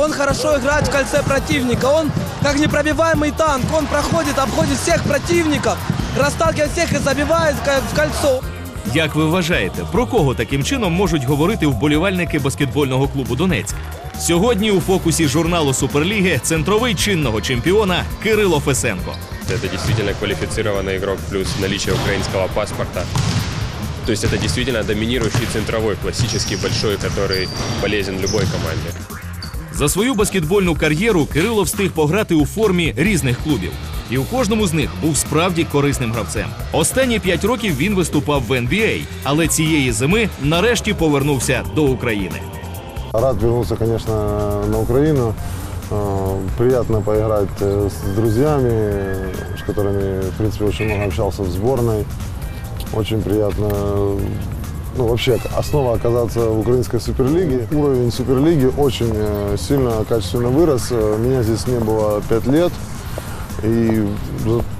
Он хорошо играет в кольце противника. Он как непробиваемый танк. Он проходит, обходит всех противников, расталкивает всех и забивает ка- в кольцо. Як ви вважаєте, про кого таким чином можуть говорити вболівальники баскетбольного клубу Донецьк? Сьогодні у фокусі журналу Суперліги центровий чинного чемпіона Кирило Фесенко. Это действительно квалифицированный игрок плюс наличие украинского паспорта. То есть это действительно доминирующий центровой, классический большой, который полезен любой команде. За свою баскетбольну кар'єру Кирило встиг пограти у формі різних клубів. І у кожному з них був справді корисним гравцем. Останні п'ять років він виступав в NBA, але цієї зими нарешті повернувся до України. Рад вернуться, конечно, на Украину. Э, Приятно поиграть э, с друзьями, э, с которыми, в принципе, очень много общался в сборной. Очень приятно, э, ну, вообще, основа оказаться в украинской суперлиге. Уровень суперлиги очень э, сильно, качественно вырос. Э, Меня здесь не было пять лет. И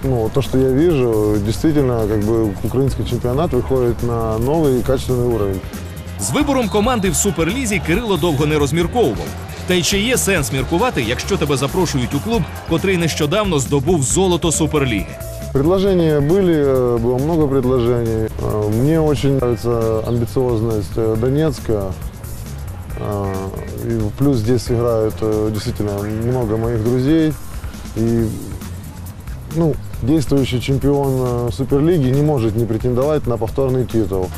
ну, то, что я вижу, действительно, как бы украинский чемпионат выходит на новый и качественный уровень. З вибором команди в суперлізі Кирило довго не розмірковував. Та й чи є сенс міркувати, якщо тебе запрошують у клуб, котрий нещодавно здобув золото суперліги? Предложения были, э, было много предложений. Э, Мне очень нравится амбициозность э, Донецка. Э, И плюс здесь играют э, действительно много моих друзей. И ну, действующий чемпион э, Суперлиги не может не претендовать на повторный титул.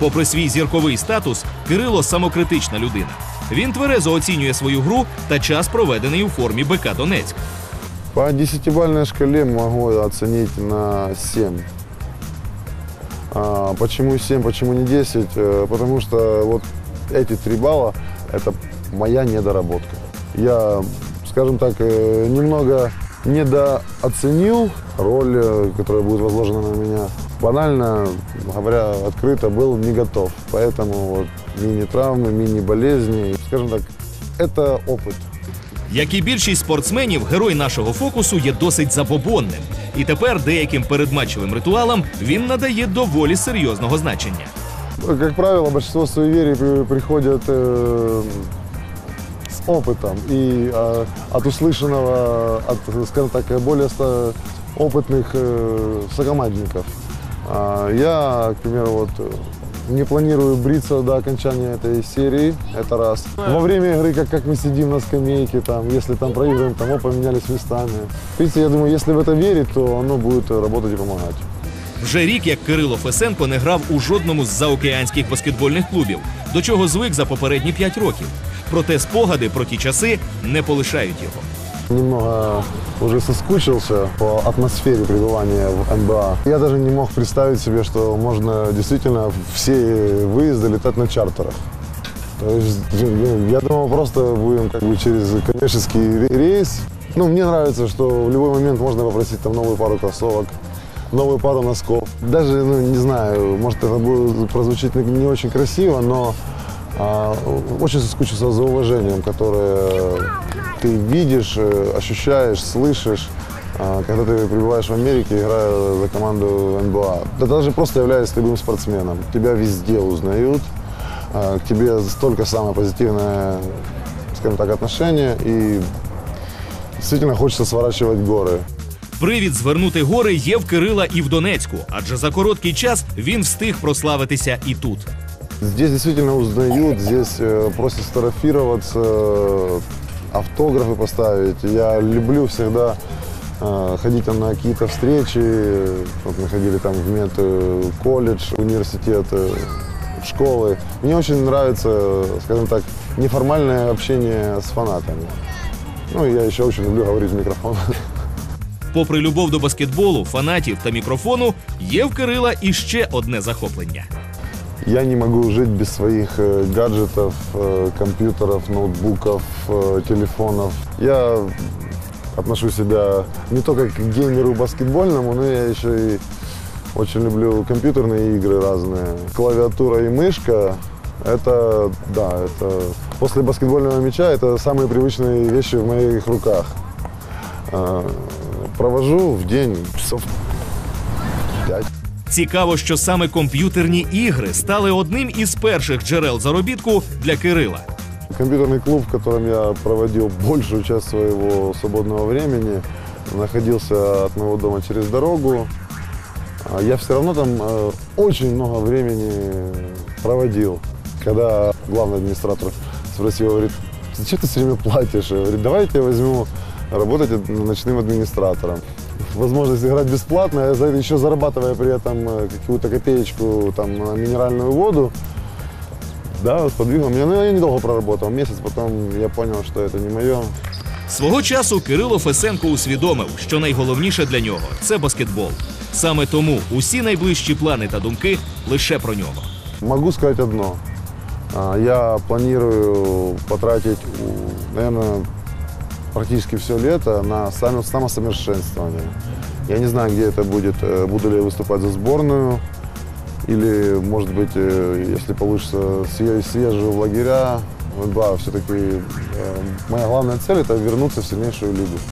Попри свій зірковий статус, Кирило самокритична людина. Він тверезо оцінює свою гру та час, проведений у формі БК Донецьк. По десятибальной шкале могу оценить на 7. А, почему 7, почему не 10? Э, Потому что вот эти 3 балла – это моя недоработка. Я, скажем так, э, немного недооценил роль, э, которая будет возложена на меня. Банально говоря, открыто был не готов. Поэтому вот мини-травмы, мини-болезни. Скажем так, это опыт. Як і більшість спортсменів, герой нашого фокусу є досить забобонним. І тепер деяким передматчевим ритуалам він надає доволі серйозного значення. Как правило, большинство суеверий при- приходят э, с опытом и э, от услышанного, от, скажем так, более ста- опытных э, сокомандников. А я, к примеру, вот э, не планирую бриться до окончания этой серии, это раз. Во время игры, как, как мы сидим на скамейке, там, если там проигрываем, там, о, поменялись местами. В принципе, я думаю, если в это верить, то оно будет э, работать и помогать. Вже рік, як Кирило Фесенко не грав у жодному з заокеанських баскетбольних клубів, до чого звик за попередні п'ять років. Проте спогади про ті часи не полишають його. Немного уже соскучился по атмосфере пребывания в НБА. Я даже не мог представить себе, что можно действительно все выезды летать на чартерах. То есть, я думал, просто будем как бы через коммерческий ре- рейс. Ну, мне нравится, что в любой момент можно попросить там новую пару кроссовок, новую пару носков. Даже, ну, не знаю, может это будет прозвучит не очень красиво, но а, очень соскучился за уважением, которое ты видишь, э, ощущаешь, слышишь, а, когда ты пребываешь в Америке, играя за команду НБА. Да даже просто являясь любым спортсменом. Тебя везде узнают, а, к тебе столько самое позитивное, скажем так, отношение, и действительно хочется сворачивать горы. Привід звернути гори є в Кирила і в Донецьку, адже за короткий час він встиг прославитися і тут. Здесь действительно узнают, здесь э, просят сфотографироваться, э, автографы поставить. Я люблю всегда э, ходить там на какие-то встречи. Вот мы ходили там в мед э, колледж, университет, э, школы. Мне очень нравится, э, скажем так, неформальное общение с фанатами. Ну, и я еще очень люблю говорить в микрофон. Попри любов до баскетболу, фанатів та мікрофону, є в Кирила і ще одне захоплення. Я не могу жить без своих э, гаджетов, э, компьютеров, ноутбуков, э, телефонов. Я отношу себя не только к геймеру баскетбольному, но я еще и очень люблю компьютерные игры разные. Клавиатура и мышка – это, да, это после баскетбольного мяча это самые привычные вещи в моих руках. Провожу в день часов пять. Цікаво, що саме комп'ютерні ігри стали одним із перших джерел заробітку для Кирила. Компьютерный клуб, в котором я проводил большую часть своего свободного времени, находился от моего дома через дорогу. А Я все равно там э, очень много времени проводил. Когда главный администратор спросил, говорит, зачем ты все время платишь? Я говорю, давай я тебя возьму работать ад- ночным администратором. Возможность играть бесплатно, я за это еще зарабатывая при этом э, какую-то копеечку там, на минеральную воду. Да, подвигло меня. Ну, я недолго проработал, месяц, потом я понял, что это не мое. Свого часу Кирило Фесенко усвідомив, що найголовніше для нього це баскетбол. Саме тому усі найближчі плани та думки лише про нього. Могу сказать одно. А, Я планирую потратить, наверное, практически все лето на само- самосовершенствование. Я не знаю, где это будет. э, Буду ли я выступать за сборную, или, может быть, э, если получится, в лагеря. В НБА все-таки моя главная цель – это вернуться в сильнейшую лигу.